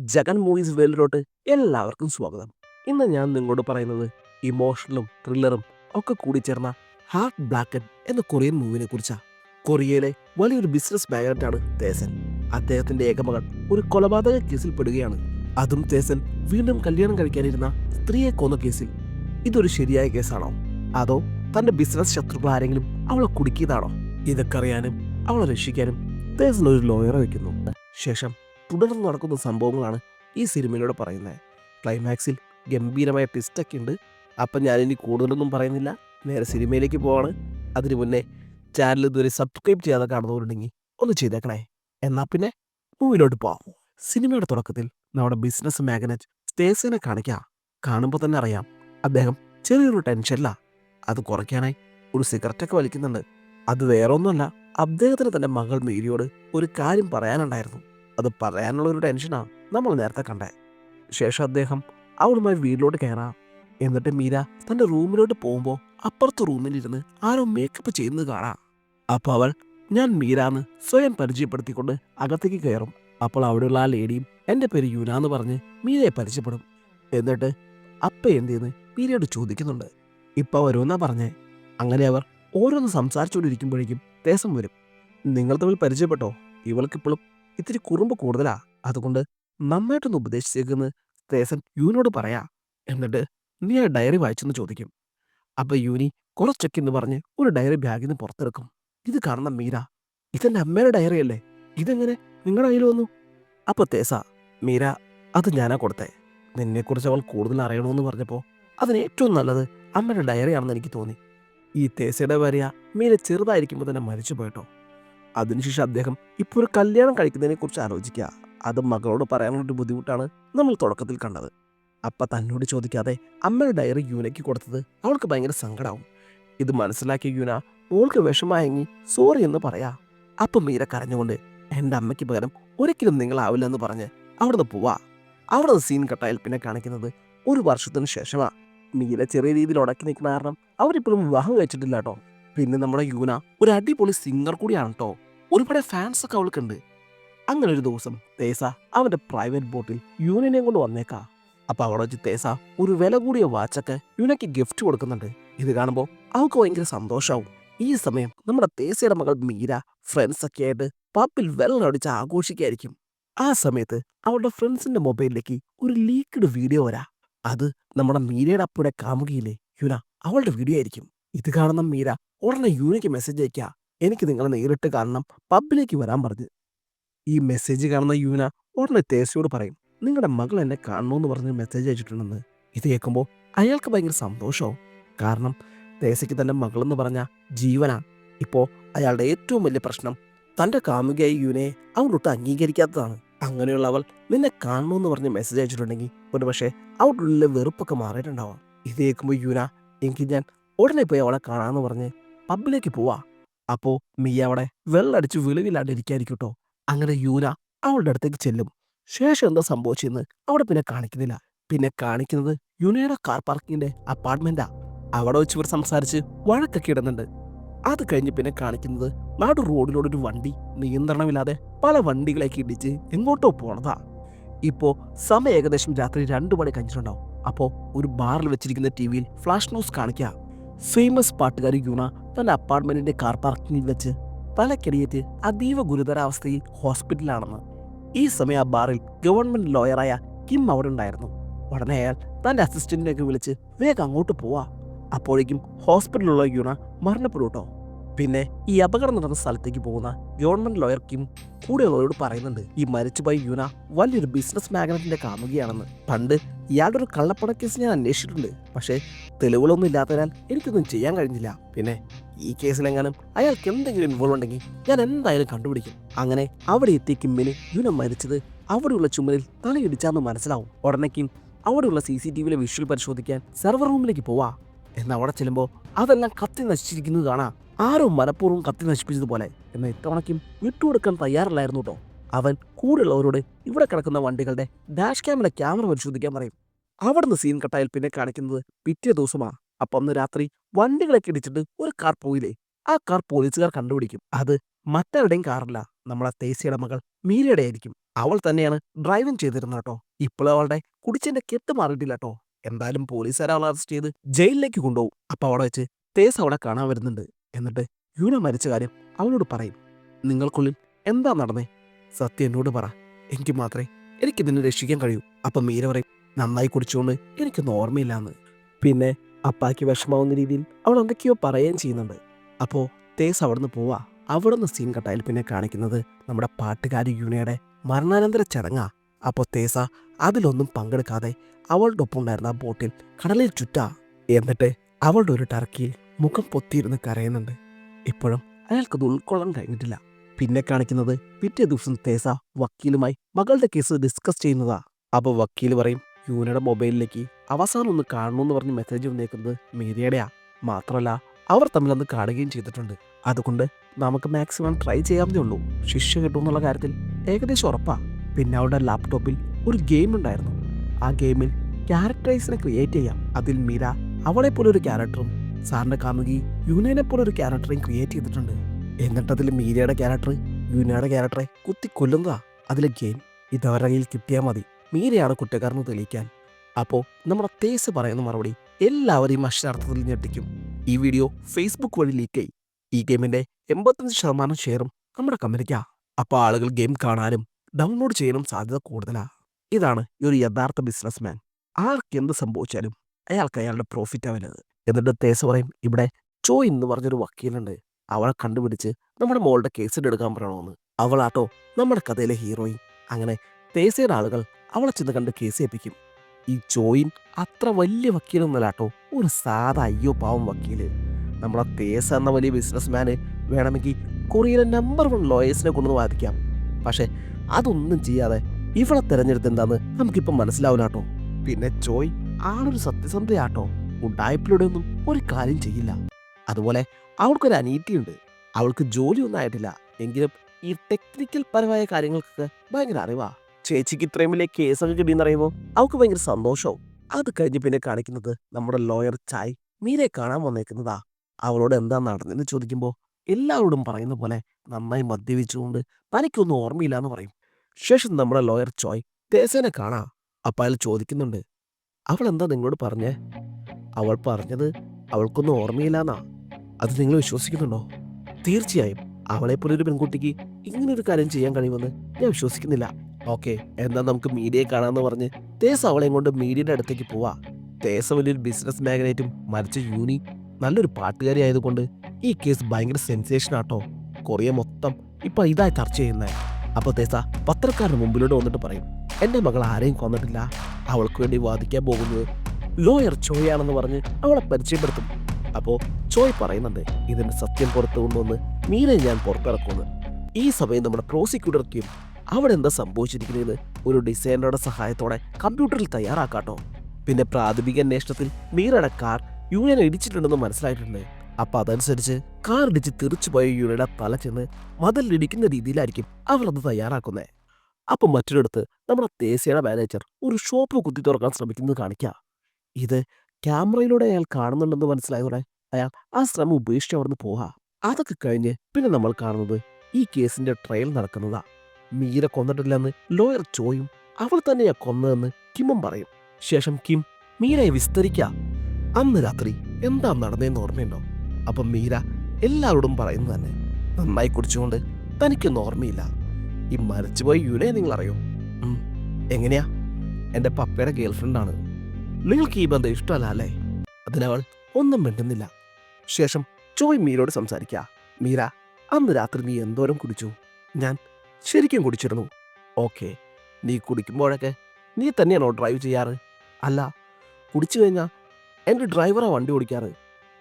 Jagan movies വേൾഡിലോട്ട് എല്ലാവർക്കും സ്വാഗതം. ഇന്ന് ഞാൻ നിങ്ങളോട് പറയുന്നത് ഇമോഷണലും ത്രില്ലറും ഒക്കെ കൂടി ചേർന്ന ഹാർട്ട് ബ്ലാക്കൻ എന്ന കൊറിയൻ മൂവിനെ കുറിച്ചാണ് കൊറിയയിലെ വലിയൊരു ബിസിനസ് മാഗ്നറ്റാണ് തേസൻ. അദ്ദേഹത്തിന്റെ ഏകമകൾ ഒരു കൊലപാതക കേസിൽ പെടുകയാണ്. അതും തേസൻ വീണ്ടും കല്യാണം കഴിക്കാനിരുന്ന സ്ത്രീയെ കൊന്ന കേസിൽ. ഇതൊരു ശരിയായ കേസാണോ? അതോ തന്റെ ബിസിനസ് ശത്രുക്കൾ ആരെങ്കിലും അവളെ കുടുക്കിയതാണോ? ഇതൊക്കെ അറിയാനും അവളെ രക്ഷിക്കാനും തേസൻ ഒരു ലോയറെ വെക്കുന്നു ശേഷം തുടർന്ന് നടക്കുന്ന സംഭവങ്ങളാണ് ഈ സിനിമയിലൂടെ പറയുന്നത്. ക്ലൈമാക്സിൽ ഗംഭീരമായ ട്വിസ്റ്റൊക്കെ ഉണ്ട്. അപ്പം ഞാനിനി കൂടുതലൊന്നും പറയുന്നില്ല. നേരെ സിനിമയിലേക്ക് പോവാണ്. അതിനു മുന്നേ ചാനൽ ഇതുവരെ സബ്സ്ക്രൈബ് ചെയ്യാതെ കാണുന്നവരുണ്ടെങ്കിൽ ഒന്ന് ചെയ്തേക്കണേ. എന്നാൽ പിന്നെ മൂവിലോട്ട് പോവാം. സിനിമയുടെ തുടക്കത്തിൽ നമ്മുടെ ബിസിനസ് മാഗ്നറ്റ് സ്റ്റേസിനെ കാണിക്കാം. കാണുമ്പോൾ തന്നെ അറിയാം അദ്ദേഹം ചെറിയൊരു ടെൻഷനില്ല അത് കുറയ്ക്കാനായി ഒരു സിഗരറ്റൊക്കെ വലിക്കുന്നുണ്ട്. അത് വേറെ ഒന്നുമല്ല അദ്ദേഹത്തിന് തന്റെ മകൾ മേരിയോട് ഒരു കാര്യം പറയാനുണ്ടായിരുന്നു. അത് പറയാനുള്ളൊരു ടെൻഷനാണ് ടെൻഷനാ നമ്മൾ നേരത്തെ കണ്ടേ. ശേഷം അദ്ദേഹം അവളുമായി വീട്ടിലോട്ട് കയറാം എന്നിട്ട് മീര തന്റെ റൂമിലോട്ട് പോകുമ്പോൾ അപ്പുറത്തെ റൂമിലിരുന്ന് ആരോ മേക്കപ്പ് ചെയ്യുന്നത് കാണാം. അപ്പോൾ അവൾ ഞാൻ മീരാന്ന് സ്വയം പരിചയപ്പെടുത്തിക്കൊണ്ട് അകത്തേക്ക് കയറും അപ്പോൾ അവിടെയുള്ള ആ ലേഡിയും എന്റെ പേര് യുന എന്ന് പറഞ്ഞ് മീരയെ പരിചയപ്പെടും. എന്നിട്ട് അപ്പ എന്തെന്ന് മീരയോട് ചോദിക്കുന്നുണ്ട്. ഇപ്പൊ വരുമെന്നാ പറഞ്ഞേ? അങ്ങനെ അവർ ഓരോന്ന് സംസാരിച്ചുകൊണ്ടിരിക്കുമ്പോഴേക്കും ദേശം വരും. നിങ്ങൾ തമ്മിൽ പരിചയപ്പെട്ടോ? ഇവൾക്കിപ്പോഴും ഇത്തിരി കുറുമ്പ് കൂടുതലാ. അതുകൊണ്ട് നന്നായിട്ടൊന്ന് ഉപദേശിച്ചേക്കെന്ന് തേസൻ യൂനോട് പറയാ. എന്നിട്ട് നീ ആ ഡയറി വായിച്ചെന്ന് ചോദിക്കും. അപ്പൊ യൂനി കുറച്ചൊക്കെ എന്ന് പറഞ്ഞ് ഒരു ഡയറി ബാഗിൽ നിന്ന് പുറത്തെടുക്കും. ഇത് കാണുന്ന മീര ഇതെന്റെ അമ്മയുടെ ഡയറി അല്ലേ ഇതെങ്ങനെ നിങ്ങളുടെ കയ്യിൽ വന്നു? അപ്പൊ തേസ മീര അത് ഞാനാ കൊടുത്തേ. നിന്നെക്കുറിച്ച് അവൾ കൂടുതൽ അറിയണമെന്ന് പറഞ്ഞപ്പോൾ അതിന് ഏറ്റവും നല്ലത് അമ്മയുടെ ഡയറിയാണെന്ന് എനിക്ക് തോന്നി. ഈ തേസയുടെ ഭാര്യ മീര ചെറുതായിരിക്കുമ്പോൾ തന്നെ മരിച്ചു പോയിട്ടോ അതിനുശേഷം അദ്ദേഹം ഇപ്പോൾ ഒരു കല്യാണം കഴിക്കുന്നതിനെ കുറിച്ച് ആലോചിക്കുക. അത് മകളോട് പറയാനുള്ളൊരു ബുദ്ധിമുട്ടാണ് നമ്മൾ തുടക്കത്തിൽ കണ്ടത്. അപ്പ തന്നോട് ചോദിക്കാതെ അമ്മയുടെ ഡയറി യൂനയ്ക്ക് കൊടുത്തത് അവൾക്ക് ഭയങ്കര സങ്കടമാവും ഇത് മനസ്സിലാക്കിയ യൂന മോൾക്ക് വിഷമയങ്ങി സോറി എന്ന് പറയാ. അപ്പം മീര കരഞ്ഞുകൊണ്ട് എന്റെ അമ്മയ്ക്ക് പകരം ഒരിക്കലും നിങ്ങളാവില്ല എന്ന് പറഞ്ഞ് അവിടുന്ന് പോവാ. അവിടുന്ന് സീൻ കട്ടായാൽ പിന്നെ കാണിക്കുന്നത് ഒരു വർഷത്തിന് ശേഷമാണ് മീര ചെറിയ രീതിയിൽ ഉടക്കി നിൽക്കുന്ന കാരണം അവരിപ്പോഴും വിവാഹം കഴിച്ചിട്ടില്ല കേട്ടോ. പിന്നെ നമ്മുടെ യൂന ഒരു അടിപൊളി സിംഗർ കൂടിയാണ് കേട്ടോ ഒരുപാട് ഫാൻസ് ഒക്കെ അവൾക്കുണ്ട് അങ്ങനെ ഒരു ദിവസം തേസ അവന്റെ പ്രൈവറ്റ് ബോട്ടിൽ യൂനിനെ കൊണ്ട് വന്നേക്കാ. അപ്പൊ അവിടെ വെച്ച് തേസ ഒരു വില കൂടിയ വാച്ചൊക്കെ യൂനയ്ക്ക് ഗിഫ്റ്റ് കൊടുക്കുന്നുണ്ട്. ഇത് കാണുമ്പോൾ അവൾക്ക് ഭയങ്കര സന്തോഷാവും. ഈ സമയം നമ്മുടെ തേസയുടെ മകൾ മീര ഫ്രണ്ട്സ് ഒക്കെ ആയിട്ട് പബ്ബിൽ വെള്ളം അടിച്ച് ആഘോഷിക്കായിരിക്കും. ആ സമയത്ത് അവളുടെ ഫ്രണ്ട്സിന്റെ മൊബൈലിലേക്ക് ഒരു ലീക്ക്ഡ് വീഡിയോ വരാ. അത് നമ്മുടെ മീരയുടെ അപ്പയുടെ കാമുകിയിലെ യുന അവളുടെ വീഡിയോ ആയിരിക്കും. ഇത് കാണുന്ന മീര ഉടനെ യൂനയ്ക്ക് മെസ്സേജ് അയക്കുക എനിക്ക് നിങ്ങളെ നേരിട്ട് കാണണം. പബ്ബിലേക്ക് വരാൻ പറഞ്ഞ്. ഈ മെസ്സേജ് കാണുന്ന യൂന ഉടനെ തേസയോട് പറയും നിങ്ങളുടെ മകൾ എന്നെ കാണണമെന്ന് പറഞ്ഞ് മെസ്സേജ് അയച്ചിട്ടുണ്ടെന്ന്. ഇത് കേൾക്കുമ്പോൾ അയാൾക്ക് ഭയങ്കര സന്തോഷവും. കാരണം തേസയ്ക്ക് തന്റെ മകളെന്ന് പറഞ്ഞ ജീവനാ. ഇപ്പോൾ അയാളുടെ ഏറ്റവും വലിയ പ്രശ്നം തന്റെ കാമുകയായി യൂനയെ അവളൊട്ട് അംഗീകരിക്കാത്തതാണ്. അങ്ങനെയുള്ള അവൾ നിന്നെ കാണണമെന്ന് പറഞ്ഞ് മെസ്സേജ് അയച്ചിട്ടുണ്ടെങ്കിൽ ഒരു പക്ഷേ അവളുടെ ഉള്ളിലെ വെറുപ്പൊക്കെ മാറിയിട്ടുണ്ടാവാം. ഇത് കേൾക്കുമ്പോൾ യൂന എനിക്ക് ഞാൻ ഉടനെ പോയി അവളെ കാണാമെന്ന് പറഞ്ഞ് പബ്ബിലേക്ക് പോവാ. അപ്പോ മിയ അവിടെ വെള്ളടിച്ച് വെളിവില്ലാണ്ടിരിക്കായിരിക്കും അങ്ങനെ യൂന അവളുടെ അടുത്തേക്ക് ചെല്ലും. ശേഷം എന്താ സംഭവിച്ചെന്ന് അവിടെ പിന്നെ കാണിക്കുന്നില്ല. പിന്നെ കാണിക്കുന്നത് യുനയുടെ കാർ പാർക്കിങ്ങിന്റെ അപ്പാർട്ട്മെന്റാ അവിടെ വെച്ച് ഇവർ സംസാരിച്ച് വഴക്കൊക്കെ ഇടുന്നുണ്ട്. അത് കഴിഞ്ഞ് പിന്നെ കാണിക്കുന്നത് നാട് റോഡിലൂടെ ഒരു വണ്ടി നിയന്ത്രണമില്ലാതെ പല വണ്ടികളേക്ക് ഇടിച്ച് എങ്ങോട്ടോ പോണതാ. ഇപ്പോ സമയം ഏകദേശം രാത്രി രണ്ടു മണി കഴിഞ്ഞിട്ടുണ്ടാവും. അപ്പോ ഒരു ബാറിൽ വെച്ചിരിക്കുന്ന ടി വിയിൽ ഫ്ലാഷ് ന്യൂസ് കാണിക്കുക ഫേമസ് പാട്ടുകാരി ഗുണ തന്റെ അപ്പാർട്ട്മെന്റിന്റെ കാർ പാർക്കിങ്ങിൽ വെച്ച് തലക്കടിയേറ്റ് അതീവ ഗുരുതരാവസ്ഥയിൽ ഹോസ്പിറ്റലിലാണെന്ന് ഈ സമയം ആ ബാറിൽ ഗവൺമെന്റ് ലോയറായ കിം അവിടെ ഉണ്ടായിരുന്നു ഉടനെ അയാൾ തന്റെ അസിസ്റ്റന്റിനെയൊക്കെ വിളിച്ച് വേഗം അങ്ങോട്ട് പോവാ. അപ്പോഴേക്കും ഹോസ്പിറ്റലിലുള്ള ഗുണ മരണപ്പെടൂട്ടോ പിന്നെ ഈ അപകടം നടന്ന സ്ഥലത്തേക്ക് പോകുന്ന ഗവൺമെന്റ് ലോയർ കിം കൂടെയുള്ളവരോട് പറയുന്നുണ്ട് ഈ മരിച്ചുപോയ യുന വലിയൊരു ബിസിനസ് മാഗ്നറ്റിന്റെ കാമുകയാണെന്ന് പണ്ട് ഇയാളുടെ ഒരു കള്ളപ്പണ കേസ് ഞാൻ അന്വേഷിച്ചിട്ടുണ്ട്. പക്ഷേ തെളിവുകളൊന്നും ഇല്ലാത്തതിനാൽ എനിക്കൊന്നും ചെയ്യാൻ കഴിഞ്ഞില്ല. പിന്നെ ഈ കേസിലെങ്ങാനും അയാൾക്ക് എന്തെങ്കിലും ഇൻവോൾവ് ഉണ്ടെങ്കിൽ ഞാൻ എന്തായാലും കണ്ടുപിടിക്കും. അങ്ങനെ അവിടെ എത്തിയ കിമ്മിന് യുന മരിച്ചത് അവിടെയുള്ള ചുമലിൽ തലയിടിച്ചാന്ന് മനസ്സിലാവും. ഉടനെ അവിടെയുള്ള സി സി ടി വിയിലെ വിഷ്വൽ പരിശോധിക്കാൻ സെർവർ റൂമിലേക്ക് പോവാ. എന്ന് അവിടെ ചെല്ലുമ്പോൾ അതെല്ലാം കത്തി നശിച്ചിരിക്കുന്നത് കാണാം. ആരോ മനഃപൂർവം കത്തി നശിപ്പിച്ചതുപോലെ. എന്നാൽ ഇത്തവണയ്ക്കും വിട്ടുകൊടുക്കാൻ തയ്യാറല്ലായിരുന്നു കേട്ടോ അവൻ കൂടെയുള്ളവരോട് ഇവിടെ കിടക്കുന്ന വണ്ടികളുടെ ഡാഷ് ക്യാമറ ക്യാമറ പരിശോധിക്കാൻ പറയും. അവിടുന്ന് സീൻ കട്ടായാൽ പിന്നെ കാണിക്കുന്നത് പിറ്റേ ദിവസമാ. അപ്പം അന്ന് രാത്രി വണ്ടികളെ ഇടിച്ചിട്ട് ഒരു കാർ പോയില്ലേ? ആ കാർ പോലീസുകാർ കണ്ടുപിടിക്കും. അത് മറ്റാരുടെയും കാറല്ല നമ്മളെ തേസിയുടെ മകൾ മീരയുടെ ആയിരിക്കും. അവൾ തന്നെയാണ് ഡ്രൈവിംഗ് ചെയ്തിരുന്നത് കേട്ടോ. ഇപ്പോഴും അവളുടെ കുടിച്ചതിന്റെ കെട്ട് മാറിയിട്ടില്ല കേട്ടോ. എന്തായാലും പോലീസുകാർ അവളെ അറസ്റ്റ് ചെയ്ത് ജയിലിലേക്ക് കൊണ്ടുപോകും. അപ്പൊ അവിടെ വെച്ച് തേസ് അവളെ കാണാൻ വരുന്നുണ്ട്. എന്നിട്ട് യൂന മരിച്ച കാര്യം അവളോട് പറയും. നിങ്ങൾക്കുള്ളിൽ എന്താ നടന്നേ? സത്യം എന്നോട് പറ. എനിക്ക് മാത്രമേ എനിക്കിതിനെ രക്ഷിക്കാൻ കഴിയൂ. അപ്പൊ മീര പറയും നന്നായി കുടിച്ചുകൊണ്ട് എനിക്കൊന്നും ഓർമ്മയില്ലാന്ന്. പിന്നെ അപ്പാക്ക് വിഷമാവുന്ന രീതിയിൽ അവൾ എന്തൊക്കെയോ പറയുകയും ചെയ്യുന്നുണ്ട്. അപ്പോൾ തേസ് അവിടുന്ന് പോവാ. അവിടുന്ന് സീൻ കട്ടായിൽ പിന്നെ കാണിക്കുന്നത് നമ്മുടെ പാട്ടുകാരി യൂണിയുടെ മരണാനന്തര ചടങ്ങാ. അപ്പോൾ തേസ അതിലൊന്നും പങ്കെടുക്കാതെ അവളുടെ ഒപ്പം ഉണ്ടായിരുന്ന ബോട്ടിൽ കടലിൽ ചുറ്റാ. എന്നിട്ട് അവളുടെ ഒരു ടർക്കിയിൽ മുഖം പൊത്തിയിരുന്ന് കരയുന്നുണ്ട്. ഇപ്പോഴും അയാൾക്കത് ഉൾക്കൊള്ളാൻ കഴിഞ്ഞിട്ടില്ല. പിന്നെ കാണിക്കുന്നത് പിറ്റേ ദിവസം തേസ വക്കീലുമായി മകളുടെ കേസ് ഡിസ്കസ് ചെയ്യുന്നതാ. അപ്പോൾ വക്കീൽ പറയും യൂനയുടെ മൊബൈലിലേക്ക് അവസാനം ഒന്ന് കാണണമെന്ന് പറഞ്ഞ് മെസ്സേജ് വന്നേക്കുന്നത് മീരയുടെയാ മാത്രമല്ല അവർ തമ്മിൽ അന്ന് കാണുകയും ചെയ്തിട്ടുണ്ട്. അതുകൊണ്ട് നമുക്ക് മാക്സിമം ട്രൈ ചെയ്യാവുന്നേ ഉള്ളൂ. ശിക്ഷ കിട്ടുമെന്നുള്ള കാര്യത്തിൽ ഏകദേശം ഉറപ്പാണ് പിന്നെ അവളുടെ ലാപ്ടോപ്പിൽ ഒരു ഗെയിം ഉണ്ടായിരുന്നു. ആ ഗെയിമിൽ ക്യാരക്ടറൈസിനെ ക്രിയേറ്റ് ചെയ്യാം. അതിൽ മീര അവളെ പോലെ ഒരു ക്യാരക്ടറും സാറിന്റെ കാമുകി യൂനയെ പോലെ ഒരു ക്യാരക്ടറേയും ക്രിയേറ്റ് ചെയ്തിട്ടുണ്ട്. എന്നിട്ട് അതിൽ മീരയുടെ ക്യാരക്ടർ യൂനയുടെ ക്യാരക്ടറെ കുത്തി കൊല്ലുന്നതാ അതിലെ ഗെയിം ഇതവരുടെ കയ്യിൽ കിട്ടിയാൽ മതി. മീരയാണ് കുറ്റക്കാരന് തെളിയിക്കാൻ. അപ്പോൾ നമ്മുടെ തേസ് പറയുന്ന മറുപടി എല്ലാവരെയും അക്ഷരാർത്ഥത്തിൽ ഞെട്ടിക്കും. ഈ വീഡിയോ ഫേസ്ബുക്ക് വഴി ലീക്കായി ഈ ഗെയിമിന്റെ എൺപത്തഞ്ച് ശതമാനം ഷെയറും നമ്മുടെ കമ്പനിക്കാ. അപ്പോൾ ആളുകൾ ഗെയിം കാണാനും ഡൗൺലോഡ് ചെയ്യാനും സാധ്യത കൂടുതലാണ് ഇതാണ് ഈ ഒരു യഥാർത്ഥ ബിസിനസ്മാൻ ആർക്ക് എന്ത് സംഭവിച്ചാലും അയാൾക്ക് അയാളുടെ പ്രോഫിറ്റ് വലുത്. എന്നിട്ട് തേസ് പറയും ഇവിടെ ചോ എന്ന് പറഞ്ഞൊരു വക്കീലുണ്ട്. അവളെ കണ്ടുപിടിച്ച് നമ്മുടെ മോളുടെ കേസ് എടുക്കാൻ പറയണമെന്ന് അവളാട്ടോ നമ്മുടെ കഥയിലെ ഹീറോയിൻ അങ്ങനെ തേസയുടെ ആളുകൾ അവളെ ചെന്ന് കണ്ട് കേസ് ഏൽപ്പിക്കും ഈ ചോയിൻ അത്ര വലിയ വക്കീലൊന്നുമല്ലാട്ടോ ഒരു സാധാ അയ്യോ പാവം വക്കീൽ. നമ്മളെ കേസ് എന്ന വലിയ ബിസിനസ്മാന് വേണമെങ്കിൽ കൊറിയയിലെ നമ്പർ വൺ ലോയേഴ്സിനെ കൊണ്ടു വാദിക്കാം. പക്ഷെ അതൊന്നും ചെയ്യാതെ ഇവളെ തിരഞ്ഞെടുത്ത് എന്താന്ന് നമുക്കിപ്പം മനസ്സിലാവില്ല കേട്ടോ പിന്നെ ചോയ് ആളൊരു സത്യസന്ധയാട്ടോ. ഉണ്ടായപ്പിലൂടെ ഒന്നും ഒരു കാര്യം ചെയ്യില്ല. അതുപോലെ അവൾക്കൊരു അനീതിയുണ്ട്. അവൾക്ക് ജോലിയൊന്നും ആയിട്ടില്ല. എങ്കിലും ഈ ടെക്നിക്കൽ പരമായ കാര്യങ്ങൾക്കൊക്കെ ഭയങ്കര അറിവാ. ചേച്ചിക്ക് ഇത്രയും വലിയ കേസൊക്കെ കിട്ടിയെന്ന് പറയുമ്പോൾ അവൾക്ക് ഭയങ്കര സന്തോഷവും. അത് കഴിഞ്ഞ് പിന്നെ കാണിക്കുന്നത് നമ്മുടെ ലോയർ ചായ് മീരെ കാണാൻ വന്നേക്കുന്നതാ. അവളോട് എന്താ നടന്നെന്ന് ചോദിക്കുമ്പോൾ എല്ലാവരോടും പറയുന്ന പോലെ നന്നായി മദ്യപിച്ചുകൊണ്ട് തനിക്കൊന്നും ഓർമ്മയില്ല എന്ന് പറയും. ശേഷം നമ്മുടെ ലോയർ ചോയ് തേസേനെ കാണാ? അപ്പം അയാൾ ചോദിക്കുന്നുണ്ട്. അവൾ എന്താ നിങ്ങളോട് പറഞ്ഞേ? അവൾ പറഞ്ഞത് അവൾക്കൊന്നും ഓർമ്മയില്ലാന്നാ. അത് നിങ്ങൾ വിശ്വസിക്കുന്നുണ്ടോ? തീർച്ചയായും. അവളെപ്പോലെ ഒരു പെൺകുട്ടിക്ക് ഇങ്ങനൊരു കാര്യം ചെയ്യാൻ കഴിയുമെന്ന് ഞാൻ വിശ്വസിക്കുന്നില്ല. ഓക്കെ എന്നാൽ നമുക്ക് മീഡിയയെ കാണാമെന്ന് പറഞ്ഞ് തേസ അവളെയും കൊണ്ട് മീഡിയയുടെ അടുത്തേക്ക് പോവാ. തേസ വലിയൊരു ബിസിനസ് മാഗ്നേറ്റും മരിച്ച യൂനി നല്ലൊരു പാട്ടുകാരി ആയതുകൊണ്ട് ഈ കേസ് ഭയങ്കര സെൻസേഷൻ ആട്ടോ. കൊറിയ മൊത്തം ഇപ്പൊ ഇതായി ചർച്ച ചെയ്യുന്നത് അപ്പോൾ തേസ പത്രക്കാരുടെ മുമ്പിലൂടെ വന്നിട്ട് പറയും എന്റെ മകൾ ആരെയും കൊന്നിട്ടില്ല. അവൾക്ക് വേണ്ടി വാദിക്കാൻ പോകുന്നത് ലോയർ ചോയാണെന്ന് പറഞ്ഞ് അവളെ പരിചയപ്പെടുത്തും. അപ്പോൾ ചോയ് പറയുന്നുണ്ട് ഇതിന്റെ സത്യം പുറത്തു കൊണ്ടുവന്ന് മീനെ ഞാൻ പുറത്തിറക്കുമെന്ന്. ഈ സമയം നമ്മുടെ പ്രോസിക്യൂട്ടർ കിം അവിടെ എന്താ സംഭവിച്ചിരിക്കുന്നത്? ഒരു ഡിസൈനറുടെ സഹായത്തോടെ കമ്പ്യൂട്ടറിൽ തയ്യാറാക്കാട്ടോ. പിന്നെ പ്രാഥമിക അന്വേഷണത്തിൽ മീറയുടെ കാർ യൂണിയൻ ഇടിച്ചിട്ടുണ്ടെന്ന് മനസ്സിലായിട്ടുണ്ട്. അപ്പൊ അതനുസരിച്ച് കാർ ഇടിച്ച് തിരിച്ചു പോയ യൂണിയുടെ തല ചെന്ന് മതിലിടിക്കുന്ന രീതിയിലായിരിക്കും അവൾ അത് തയ്യാറാക്കുന്നത് അപ്പൊ മറ്റൊരിടത്ത് നമ്മുടെ തേസിയുടെ മാനേജർ ഒരു ഷോപ്പ് കുത്തി തുറക്കാൻ ശ്രമിക്കുന്നത് കാണിക്കാം. ഇത് ക്യാമറയിലൂടെ അയാൾ കാണുന്നുണ്ടെന്ന് മനസ്സിലായതോടെ അയാൾ ആ ശ്രമം ഉപേക്ഷിച്ച് അവിടുന്ന് പോവാ അതൊക്കെ കഴിഞ്ഞ് പിന്നെ നമ്മൾ കാണുന്നത് ഈ കേസിന്റെ ട്രയൽ നടക്കുന്നതാ. മീര കൊന്നിട്ടില്ലെന്ന് ലോയർ ചോയും അവൾ തന്നെയാ കൊന്നതെന്ന് കിമ്മും പറയും. ശേഷം കിം മീരയെ വിസ്തരിക്ക. അന്ന് രാത്രി എന്താ നടന്നതെന്ന് ഓർമ്മയുണ്ടോ? അപ്പം മീര എല്ലാവരോടും പറയുന്നത് തന്നെ നന്നായി കുടിച്ചുകൊണ്ട് തനിക്കൊന്നും ഓർമ്മയില്ല. ഈ മരിച്ചുപോയ യുനെ നിങ്ങൾ അറിയോ എങ്ങനെയാ? എന്റെ പപ്പയുടെ ഗേൾഫ്രണ്ടാണ്. നിങ്ങൾക്ക് ഈ ബന്ധം ഇഷ്ടമല്ല അല്ലേ? അതിനവൾ ഒന്നും മിണ്ടുന്നില്ല. ശേഷം ചോയ് മീരയോട് സംസാരിക്കുക മീര അന്ന് രാത്രി നീ എന്തോരം കുടിച്ചു? ഞാൻ ശരിക്കും കുടിച്ചിരുന്നു. ഓക്കെ നീ കുടിക്കുമ്പോഴൊക്കെ നീ തന്നെയാണോ ഡ്രൈവ് ചെയ്യാറ്? അല്ല കുടിച്ചു കഴിഞ്ഞാൽ എന്റെ ഡ്രൈവറാണ് വണ്ടി ഓടിക്കാറ്.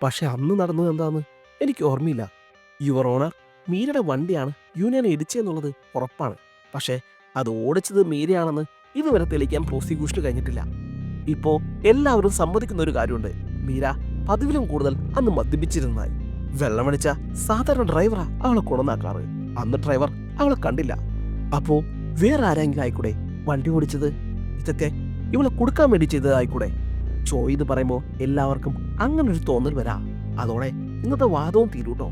പക്ഷെ അന്ന് നടന്നത് എന്താന്ന് എനിക്ക് ഓർമ്മയില്ല. യുവർ ഓണർ മീരയുടെ വണ്ടിയാണ് യൂണിയൻ ഇടിച്ചെന്നുള്ളത് ഉറപ്പാണ്. പക്ഷേ അത് ഓടിച്ചത് മീരയാണെന്ന് ഇതുവരെ തെളിയിക്കാൻ പ്രോസിക്യൂഷന് കഴിഞ്ഞിട്ടില്ല. ഇപ്പോൾ എല്ലാവരും സമ്മതിക്കുന്ന ഒരു കാര്യമുണ്ട്. മീര പതിവിലും കൂടുതൽ അന്ന് മദ്യപിച്ചിരുന്നതായി. വെള്ളമടിച്ച സാധാരണ ഡ്രൈവറാ അവളെ കൊണ്ടുവന്നാക്കാറ് അന്ന് ഡ്രൈവർ അവളെ കണ്ടില്ല. അപ്പോ വേറെ ആരെങ്കിലും ആയിക്കൂടെ? വണ്ടി ഓടിച്ചത്? ഇതൊക്കെ ഇവളെ കൊടുക്കാൻ വേണ്ടി ചെയ്തതായിക്കൂടെ ചോയ് ഇത് പറയുമ്പോ എല്ലാവർക്കും ഒരു തോന്നൽ വരാ. അതോടെ ഇന്നത്തെ വാദവും തീരൂട്ടോ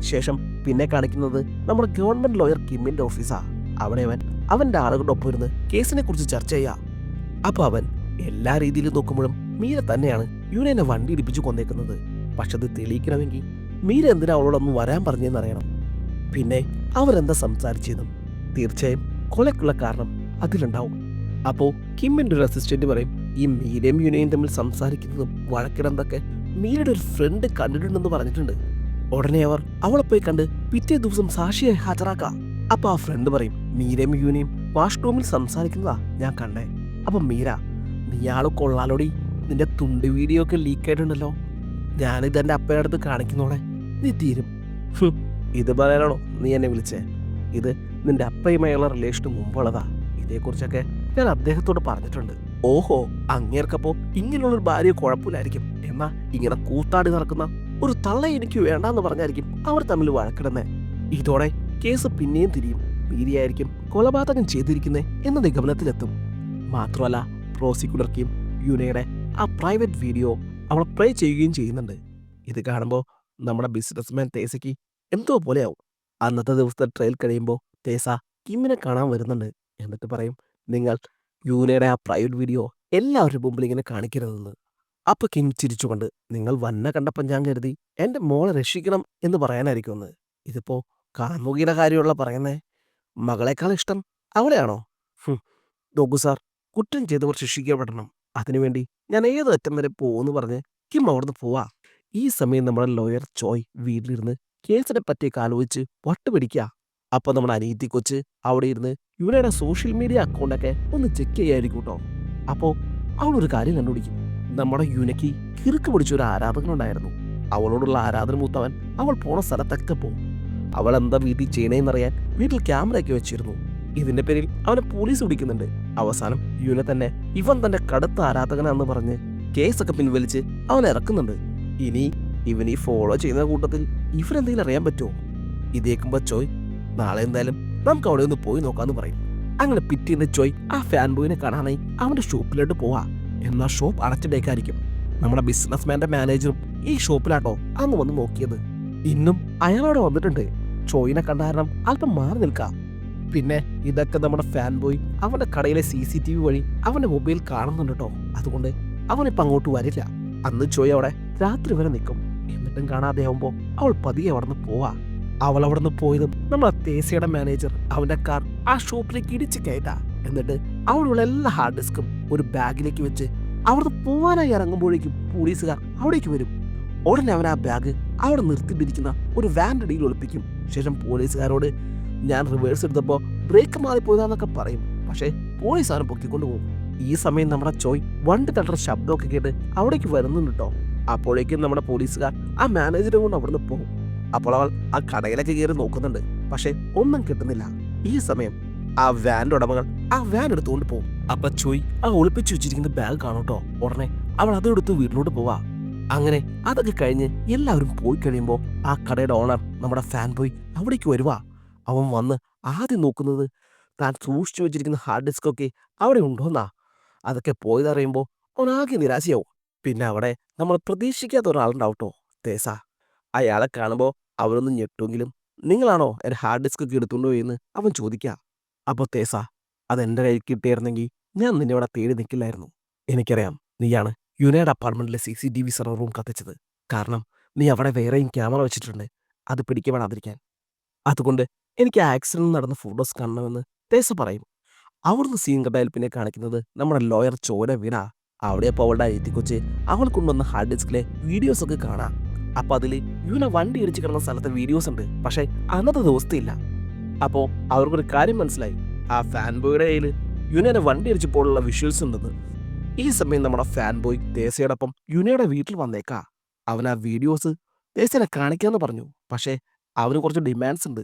ശേഷം പിന്നെ കാണിക്കുന്നത് നമ്മുടെ ഗവൺമെന്റ് ലോയർ കിമ്മിന്റെ ഓഫീസാ. അവിടെ അവൻ അവന്റെ ആളുകളുടെ ഒപ്പം ഇരുന്ന് കേസിനെ കുറിച്ച് ചർച്ച ചെയ്യാ. അപ്പൊ അവൻ എല്ലാ രീതിയിലും നോക്കുമ്പോഴും മീര തന്നെയാണ് യുനേനെ വണ്ടി ഇടിപ്പിച്ചു കൊന്നേക്കുന്നത്. പക്ഷെ അത് തെളിയിക്കണമെങ്കിൽ മീര എന്തിനാ അവളോടൊന്നും വരാൻ പറഞ്ഞെന്ന് അറിയണം. പിന്നെ അവരെന്താ സംസാരിച്ചെന്നും? തീർച്ചയായും കൊലക്കുള്ള കാരണം അതിലുണ്ടാവും. അപ്പോ കിമ്മിന്റെ ഒരു അസിസ്റ്റന്റ് പറയും ഈ മീരയും യുനയും തമ്മിൽ സംസാരിക്കുന്നതും വഴക്കിടന്നതൊക്കെ മീരയുടെ ഒരു ഫ്രണ്ട് കണ്ടിട്ടുണ്ടെന്ന് പറഞ്ഞിട്ടുണ്ട്. ഉടനെ അവർ അവളെ പോയി കണ്ട് പിറ്റേ ദിവസം സാക്ഷിയായി ഹാജരാക്കാം. അപ്പൊ ആ ഫ്രണ്ട് പറയും മീരയും യുനയും വാഷ്റൂമിൽ സംസാരിക്കുന്നതാ ഞാൻ കണ്ടേ. അപ്പൊ മീര നീയാൾ കൊള്ളാലോടി. നിന്റെ തുണ്ട് വീഡിയോ ഒക്കെ ലീക്ക് ആയിട്ടുണ്ടല്ലോ. ഞാനിത് എന്റെ അപ്പയുടെ അടുത്ത് കാണിക്കുന്നോടെ. നീ തീരും. ഇത് പറയാനാണോ നീ എന്നെ വിളിച്ചേ? ഇത് നിന്റെ അപ്പയുമായുള്ള റിലേഷന് മുമ്പുള്ളതാ. ഇതേക്കുറിച്ചൊക്കെ ഞാൻ അദ്ദേഹത്തോട് പറഞ്ഞിട്ടുണ്ട്. ഓഹോ അങ്ങേർക്കപ്പോ ഇങ്ങനെയുള്ളൊരു ഭാര്യ കുഴപ്പമില്ലായിരിക്കും. എന്നാ ഇങ്ങനെ കൂത്താടി നടക്കുന്ന ഒരു തള്ള എനിക്ക് വേണ്ടാന്ന് പറഞ്ഞായിരിക്കും അവർ തമ്മിൽ വഴക്കിടുന്നേ. ഇതോടെ കേസ് പിന്നെയും തിരിയും. മീരിയായിരിക്കും കൊലപാതകം ചെയ്തിരിക്കുന്നേ എന്ന നിഗമനത്തിലെത്തും. മാത്രമല്ല പ്രോസിക്യൂട്ടർ കിം യുനയുടെ ആ പ്രൈവറ്റ് വീഡിയോ അവൾ പ്ലേ ചെയ്യുകയും ചെയ്യുന്നുണ്ട്. ഇത് കാണുമ്പോൾ നമ്മുടെ ബിസിനസ്മാൻ തേസയ്ക്ക് എന്തോ പോലെയാവും. അന്നത്തെ ദിവസത്തെ ട്രയൽ കഴിയുമ്പോൾ തേസ കിമ്മിനെ കാണാൻ വരുന്നുണ്ട്. എന്നിട്ട് പറയും നിങ്ങൾ യൂനയുടെ ആ പ്രൈവറ്റ് വീഡിയോ എല്ലാവരുടെ മുമ്പിൽ ഇങ്ങനെ കാണിക്കരുതെന്ന്. അപ്പൊ കിം ചിരിച്ചുകൊണ്ട് നിങ്ങൾ വന്ന കണ്ടപ്പം ഞാൻ കരുതി എന്റെ മോളെ രക്ഷിക്കണം എന്ന് പറയാനായിരിക്കുമെന്ന് ഇതിപ്പോ കാമുകിയുടെ കാര്യമുള്ള പറയുന്നേ. മകളെക്കാൾ ഇഷ്ടം അവളെയാണോ? നോക്കൂ സാർ കുറ്റം ചെയ്തവർ ശിക്ഷിക്കപ്പെടണം. അതിനുവേണ്ടി ഞാൻ ഏത് അറ്റം വരെ പോകുമെന്ന് പറഞ്ഞ് കിം അവിടുന്ന് പോവാ. ഈ സമയം നമ്മുടെ ലോയർ ചോയ് വീട്ടിലിരുന്ന് കേസിനെ പറ്റിയൊക്കെ ആലോചിച്ച് വട്ടുപിടിക്കുക അപ്പൊ നമ്മുടെ അനീതി കൊച്ച് അവിടെ ഇരുന്ന് ഇവരുടെ സോഷ്യൽ മീഡിയ അക്കൗണ്ടൊക്കെ ഒന്ന് ചെക്ക് ചെയ്യായിരിക്കും കേട്ടോ. അപ്പോ അവളൊരു കാര്യം കണ്ടുപിടിക്കും. നമ്മുടെ യുനയ്ക്ക് കിറുക്ക് പിടിച്ച ഒരു ആരാധകനുണ്ടായിരുന്നു. അവളോടുള്ള ആരാധന മൂത്തവൻ അവൾ പോണ സ്ഥലത്തൊക്കെ പോകും അവൾ എന്താ വീട്ടിൽ ചെയ്യണേന്നറിയാൻ വീട്ടിൽ ക്യാമറയൊക്കെ വെച്ചിരുന്നു. ഇതിന്റെ പേരിൽ അവനെ പോലീസ് പിടിക്കുന്നുണ്ട്. അവസാനം യുനെ തന്നെ ഇവൻ തന്റെ കടുത്ത ആരാധകനാണെന്ന് പറഞ്ഞ് കേസൊക്കെ പിൻവലിച്ച് അവൻ ഇറക്കുന്നുണ്ട്. ഇനി ഇവൻ ഈ ഫോളോ ചെയ്യുന്ന കൂട്ടത്തിൽ ഇവരെന്തെങ്കിലും അറിയാൻ പറ്റുമോ? ഇതേക്കുമ്പോ ചോയ് നാളെ എന്തായാലും നമുക്ക് അവിടെ ഒന്ന് പോയി നോക്കാന്ന് പറയും. അങ്ങനെ പിറ്റേന്ന് ചോയ് ആ ഫാൻ ബോയിനെ കാണാനായി അവന്റെ ഷോപ്പിലോട്ട് പോവാ. എന്നാ ഷോപ്പ് അടച്ചിട്ടേക്കായിരിക്കും. നമ്മുടെ ബിസിനസ്മാന്റെ മാനേജറും ഈ ഷോപ്പിലാട്ടോ അന്ന് വന്ന് നോക്കിയത്. ഇന്നും അയാളവിടെ വന്നിട്ടുണ്ട്. ചോയിനെ കണ്ട കാരണം അല്പം മാറി നിൽക്കാം. പിന്നെ ഇതൊക്കെ നമ്മുടെ ഫാൻ ബോയ് അവന്റെ കടയിലെ സി സി ടി വി വഴി അവന്റെ മൊബൈൽ കാണുന്നുണ്ട് കേട്ടോ അതുകൊണ്ട് അവനിപ്പോ അങ്ങോട്ട് വരില്ല. അന്ന് ചോയ് അവിടെ രാത്രി വരെ നിൽക്കും. എന്നിട്ടും കാണാതെ ആവുമ്പോ അവൾ പതിയെ അവിടുന്ന് പോവാ. അവൾ അവിടുന്ന് പോയതും നമ്മളെ തേസിയുടെ മാനേജർ അവന്റെ കാർ ആ ഷോപ്പിലേക്ക് ഇടിച്ച് കയറ്റാ. എന്നിട്ട് അവിടെയുള്ള എല്ലാ ഹാർഡ് ഡിസ്കും ഒരു ബാഗിലേക്ക് വെച്ച് അവിടുന്ന് പോവാനായി ഇറങ്ങുമ്പോഴേക്കും പോലീസുകാർ അവിടേക്ക് വരും. ഉടനെ അവൻ ആ ബാഗ് അവിടെ നിർത്തിപ്പിരിക്കുന്ന ഒരു വാന്റെ അടിയിൽ ഒളിപ്പിക്കും. ശേഷം പോലീസുകാരോട് ഞാൻ റിവേഴ്സ് എടുത്തപ്പോൾ ബ്രേക്ക് മാറിപ്പോയതാന്നൊക്കെ പറയും. പക്ഷേ പോലീസ് അവനെ പൊക്കിക്കൊണ്ട് പോകും. ഈ സമയം നമ്മുടെ ചോയ് വണ്ടി തട്ടുന്ന ശബ്ദമൊക്കെ കേട്ട് അവിടേക്ക് വരുന്നുണ്ട് കേട്ടോ അപ്പോഴേക്കും നമ്മുടെ പോലീസുകാർ ആ മാനേജറെ കൊണ്ട് അവിടുന്ന് പോകും. അപ്പോൾ അവൾ ആ കടയിലൊക്കെ കയറി നോക്കുന്നുണ്ട്. പക്ഷേ ഒന്നും കിട്ടുന്നില്ല. ഈ സമയം ആ വാന്റെ ഉടമകൾ ആ വാൻ എടുത്തുകൊണ്ട് പോകും. അപ്പൊ ചോയ് ആ ഒളിപ്പിച്ചു വെച്ചിരിക്കുന്ന ബാഗ് കാണോട്ടോ? ഉടനെ അവൾ അതെടുത്ത് വീട്ടിലോട്ട് പോവാ. അങ്ങനെ അതൊക്കെ കഴിഞ്ഞ് എല്ലാവരും പോയി കഴിയുമ്പോൾ ആ കടയുടെ ഓണർ നമ്മുടെ ഫാൻ ബോയ് അവിടേക്ക് വരുവാ. അവൻ വന്ന് ആദ്യം നോക്കുന്നത് താൻ സൂക്ഷിച്ചു വെച്ചിരിക്കുന്ന ഹാർഡ് ഡിസ്ക് ഒക്കെ അവിടെ ഉണ്ടോന്നാ. അതൊക്കെ പോയതറിയുമ്പോൾ അവൻ ആകെ നിരാശയാവും. പിന്നെ അവിടെ നമ്മൾ പ്രതീക്ഷിക്കാത്ത ഒരാളുണ്ടാവും കേട്ടോ തേസ. അയാളെ കാണുമ്പോൾ അവരൊന്ന് ഞെട്ടുമെങ്കിലും നിങ്ങളാണോ എന്റെ ഹാർഡ് ഡിസ്ക് ഒക്കെ എടുത്തുകൊണ്ട് അവൻ ചോദിക്കുക അപ്പോൾ തേസ അതെന്റെ കയ്യിൽ കിട്ടിയായിരുന്നെങ്കിൽ ഞാൻ നിന്നെ ഇവിടെ തേടി നിൽക്കില്ലായിരുന്നു എനിക്കറിയാം നീയാണ് യുനയുടെ അപ്പാർട്ട്മെന്റിലെ C C T V server room കത്തിച്ചത്. കാരണം നീ അവിടെ വേറെയും ക്യാമറ വെച്ചിട്ടുണ്ട്. അത് പിടിക്കപ്പെടാതിരിക്കാൻ അതുകൊണ്ട് എനിക്ക് ആക്സിഡന്റ് നടന്ന ഫോട്ടോസ് കാണണമെന്ന് തേസ പറയും. അവിടുന്ന് സീൻ കണ്ടാൽ പിന്നെ കാണിക്കുന്നത് നമ്മുടെ ലോയർ ചോര വീണ. അവിടെ അപ്പോൾ അവളുടെ കൊച്ച് അവൾ കൊണ്ടുവന്ന ഹാർഡ് ഡിസ്കിലെ വീഡിയോസ് ഒക്കെ കാണാം. അപ്പൊ അതിൽ ഇവനെ വണ്ടി ഇടിച്ച് കിടന്ന സ്ഥലത്തെ വീഡിയോസ് ഉണ്ട്. പക്ഷേ അന്നത്തെ ദിവസത്തെ ഇല്ല. അപ്പോൾ അവർക്കൊരു കാര്യം മനസ്സിലായി. ആ ഫാൻ ബോയുടെ കയ്യിൽ യുനയുടെ വണ്ടി ഇടിച്ചപ്പോഴുള്ള വിഷ്വൽസ് ഉണ്ടെന്ന്. ഈ സമയം നമ്മുടെ ഫാൻ ബോയ് തേസയോടൊപ്പം യുനയുടെ വീട്ടിൽ വന്നേക്കാ. അവൻ ആ വീഡിയോസ് തേസനെ കാണിക്കാന്ന് പറഞ്ഞു. പക്ഷേ അവന് കുറച്ച് ഡിമാൻഡ്സ് ഉണ്ട്.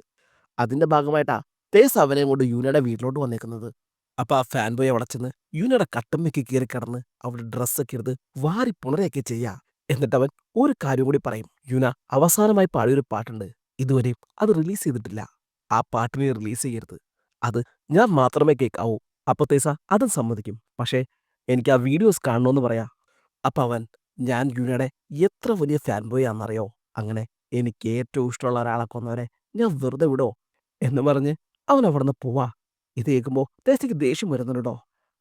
അതിന്റെ ഭാഗമായിട്ടാ തേസ് അവനെ കൊണ്ട് യുനയുടെ വീട്ടിലോട്ട് വന്നേക്കുന്നത്. അപ്പൊ ആ ഫാൻ ബോയ് അവിടെ ചെന്ന് യൂനയുടെ കട്ടമ്മയ്ക്ക് കയറി കടന്ന് അവരുടെ ഡ്രസ്സൊക്കെ എടുത്ത് വാരി പുണരയൊക്കെ ചെയ്യാ. എന്നിട്ട് അവൻ ഒരു കാര്യം കൂടി പറയും. യൂന അവസാനമായി പാടിയൊരു പാട്ടുണ്ട്. ഇതുവരെയും അത് റിലീസ് ചെയ്തിട്ടില്ല. ആ പാട്ടിനെ റിലീസ് ചെയ്യരുത്. അത് ഞാൻ മാത്രമേ കേൾക്കാവൂ അപ്പൊ തേസ അതും സമ്മതിക്കും. പക്ഷേ എനിക്ക് ആ വീഡിയോസ് കാണണമെന്ന് പറയാം. അപ്പൊ അവൻ ഞാൻ യൂനയുടെ എത്ര വലിയ ഫാൻ ബോയ് ആണെന്നറിയോ? അങ്ങനെ എനിക്ക് ഏറ്റവും ഇഷ്ടമുള്ള ഒരാളെ കൊന്നവരെ ഞാൻ വെറുതെ വിടോ. എന്ന് പറഞ്ഞ് അവൻ അവിടെ നിന്ന് പോവാ. ഇത് കേൾക്കുമ്പോൾ തേസയ്ക്ക് ദേഷ്യം വരുന്നുണ്ടോ